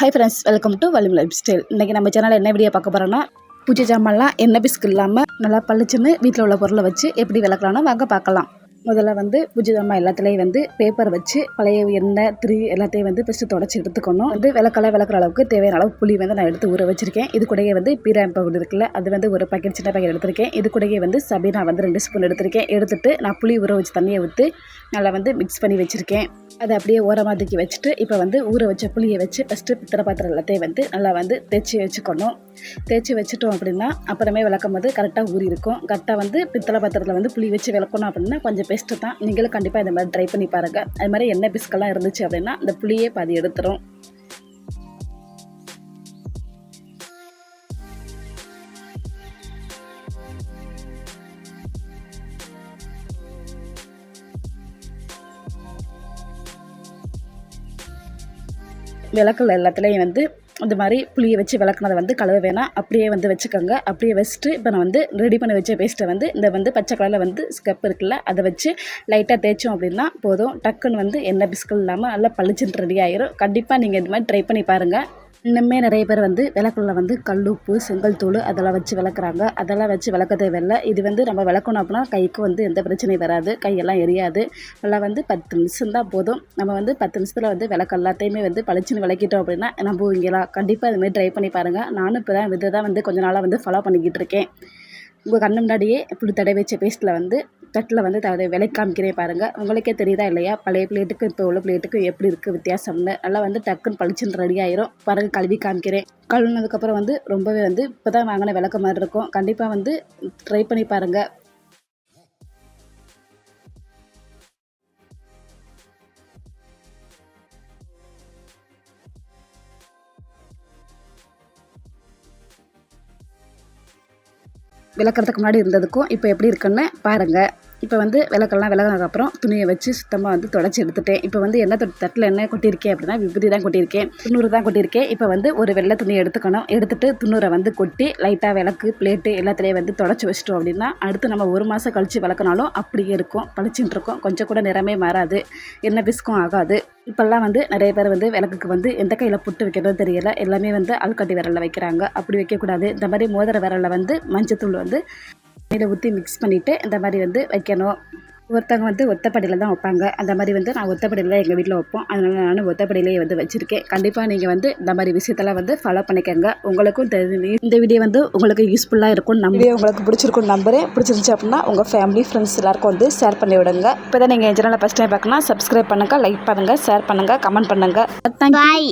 High friends welcome to வலிம் life style இன்றைக்கி நம்ம சேனலில் என்ன வீடியோ பார்க்க போகிறோன்னா பூஜை ஜாமான்லாம் எண்ணெய் பிஸ்க் இல்லாமல் நல்லா பளிச்சுன்னு வீட்டில் உள்ள பொருளை வச்சு எப்படி விளக்கலாம்னு வாங்க பார்க்கலாம். முதல்ல வந்து பூஜை எல்லாத்துலேயும் வந்து பேப்பர் வச்சு பழைய எண்ணெய் திரி எல்லாத்தையும் வந்து ஃபஸ்ட்டு தொடச்சி எடுத்துக்கணும். வந்து விளக்கெல்லாம் விளக்குற அளவுக்கு தேவையான அளவு புளி வந்து நான் எடுத்து ஊற வச்சிருக்கேன். இது கூடயே வந்து பீராம் பவுடர் இருக்குல்ல அது வந்து ஒரு பாக்கெட் சின்ன பாக்கெட் எடுத்திருக்கேன். இது கூடயே வந்து சபீனா வந்து ரெண்டு ஸ்பூன் எடுத்திருக்கேன். எடுத்துட்டு நான் புளி ஊற வச்சு தண்ணியை ஊற்றி நல்லா வந்து மிக்ஸ் பண்ணி வச்சுருக்கேன். அதை அப்படியே ஓரமாக தூக்கி வச்சுட்டு இப்போ வந்து ஊற வச்ச புளியை வச்சு ஃபஸ்ட்டு பித்தளை பாத்திரம் எல்லாத்தையும் வந்து நல்லா வந்து தேய்ச்சி வச்சுக்கணும். தேய்ச்சி வச்சுட்டோம் அப்படின்னா அப்புறமே விளக்கும் போது கரெக்டாக ஊறி இருக்கும் கரெக்டாக வந்து பித்தளை பாத்திரத்தில் வந்து புளி வச்சு விளக்கணும் அப்படின்னா கொஞ்சம் டேஸ்ட்டு தான். நீங்களும் கண்டிப்பாக இந்த மாதிரி ட்ரை பண்ணி பாருங்கள் அது மாதிரி என்ன பிஸ்கெல்லாம் இருந்துச்சு அப்படின்னா இந்த புளியே பாதி எடுத்துரும். விளக்குல எல்லாத்துலேயும் வந்து இந்த மாதிரி புளியை வச்சு விளக்குனதை வந்து கலவை வேணாம். அப்படியே வந்து வச்சுக்கோங்க. அப்படியே வச்சுட்டு இப்போ நான் வந்து ரெடி பண்ணி வச்ச பேஸ்ட்டை வந்து இந்த வந்து பச்சை கலரில் வந்து ஸ்கப் இருக்குல்ல அதை வச்சு லைட்டாக தேய்ச்சோம் அப்படின்னா போதும். டக்குன்னு வந்து எண்ணெய் பிஸ்கல் இல்லாமல் நல்லா பளிச்சுன்னு ரெடி ஆயிரும். கண்டிப்பாக நீங்கள் இந்த மாதிரி ட்ரை பண்ணி பாருங்கள் இன்னுமே நிறைய பேர் வந்து விளக்குல வந்து கல் உப்பு செங்கல் தூள் அதெல்லாம் வச்சு விளக்குறாங்க. அதெல்லாம் வச்சு விளக்க தேவையில்லை. இது வந்து நம்ம விளக்கணும் அப்படின்னா கைக்கு வந்து எந்த பிரச்சனையும் வராது. கையெல்லாம் எரியாது. நல்லா வந்து பத்து நிமிஷம் தான் போதும். நம்ம வந்து பத்து நிமிஷத்தில் வந்து விளக்கு எல்லாத்தையுமே வந்து பளிச்சுன்னு விளக்கிட்டோம் அப்படின்னா நம்புவீங்களா கண்டிப்பாக இதுமாதிரி ட்ரை பண்ணி பாருங்கள் நானும் இப்போ தான் இதை தான் வந்து கொஞ்ச நாளாக வந்து ஃபாலோ பண்ணிக்கிட்டு இருக்கேன். உங்கள் கண்ணு முன்னாடியே இப்படி தடவை வச்ச பேஸ்ட்டில் வந்து தட்டில் வந்து அதை விலை காமிக்கிறேன் பாருங்கள் உங்களுக்கே தெரியுதா இல்லையா? பழைய பிளேட்டுக்கும் இப்போ உள்ள பிளேட்டுக்கும் எப்படி இருக்குது வித்தியாசம்னு. நல்லா வந்து டக்குன்னு பளிச்சுன்னு ரெடி ஆயிரும். பாருங்கள் கழுவி காமிக்கிறேன். கழுவினதுக்கப்புறம் வந்து ரொம்பவே வந்து இப்போ தான் வாங்கின விளக்க மாதிரி இருக்கும். கண்டிப்பாக வந்து ட்ரை பண்ணி பாருங்கள் விளக்குறதுக்கு முன்னாடி இருந்ததுக்கும் இப்போ எப்படி இருக்குன்னு பாருங்கள் இப்போ வந்து விளக்கெல்லாம் விளக்குனதுக்கப்புறம் துணியை வச்சு சுத்தமாக வந்து தொடச்சி எடுத்துட்டேன். இப்போ வந்து என்ன தட்டில் என்ன கொட்டியிருக்கேன் அப்படின்னா விபூதி தான் கொட்டியிருக்கேன். துண்ணூறு தான் கொட்டியிருக்கேன். இப்போ வந்து ஒரு வெள்ளை துணியை எடுத்துக்கணும். எடுத்துட்டு துண்ணூரை வந்து கொட்டி லைட்டாக விளக்கு பிளேட்டு எல்லாத்துலேயும் வந்து தொடச்சி வச்சிட்டோம் அப்படின்னா அடுத்து நம்ம ஒரு மாதம் கழித்து விளக்குனாலும் அப்படியே இருக்கும். பளிச்சுட்டு இருக்கும். கொஞ்சம் கூட நிறமே மாறாது. என்ன பிஸ்கும் ஆகாது. இப்போல்லாம் வந்து நிறைய பேர் வந்து விளக்குக்கு வந்து எந்த கையில் புட்டு வைக்கிறதும் தெரியல. எல்லாமே வந்து அல்கட்டி விரலில் வைக்கிறாங்க. அப்படி வைக்கக்கூடாது. இந்த மாதிரி மோதிர விரலில் வந்து மஞ்சத்தூள் வந்து இதில் ஊற்றி மிக்ஸ் பண்ணிவிட்டு இந்த மாதிரி வந்து வைக்கணும். ஒருத்தவங்க வந்து ஒத்தப்படியில் தான் வைப்பாங்க. அந்த மாதிரி வந்து நான் ஒத்தப்படியில் தான் எங்கள் வீட்டில் வைப்போம். அதனால நான் ஒத்தப்படியிலேயே வந்து வச்சுருக்கேன். கண்டிப்பாக நீங்கள் வந்து இந்த மாதிரி விஷயத்தெல்லாம் வந்து ஃபாலோ பண்ணிக்கோங்க. உங்களுக்கும் தெரிஞ்சு இந்த வீடியோ வந்து உங்களுக்கு யூஸ்ஃபுல்லாக இருக்கும். நம்ம வீடியோ உங்களுக்கு பிடிச்சிருக்கும் நம்பரு பிடிச்சிருந்துச்சு அப்படின்னா உங்கள் ஃபேமிலி ஃப்ரெண்ட்ஸ் எல்லாருக்கும் வந்து ஷேர் பண்ணி விடுங்க. இப்போ தான் நீங்கள் என் சேனலை ஃபஸ்ட் டைம் பார்க்கணும் சப்ஸ்கிரைப் பண்ணுங்கள் லைக் பண்ணுங்கள் ஷேர் பண்ணுங்கள் கமெண்ட் பண்ணுங்கள் தேங்க்யூ பாய்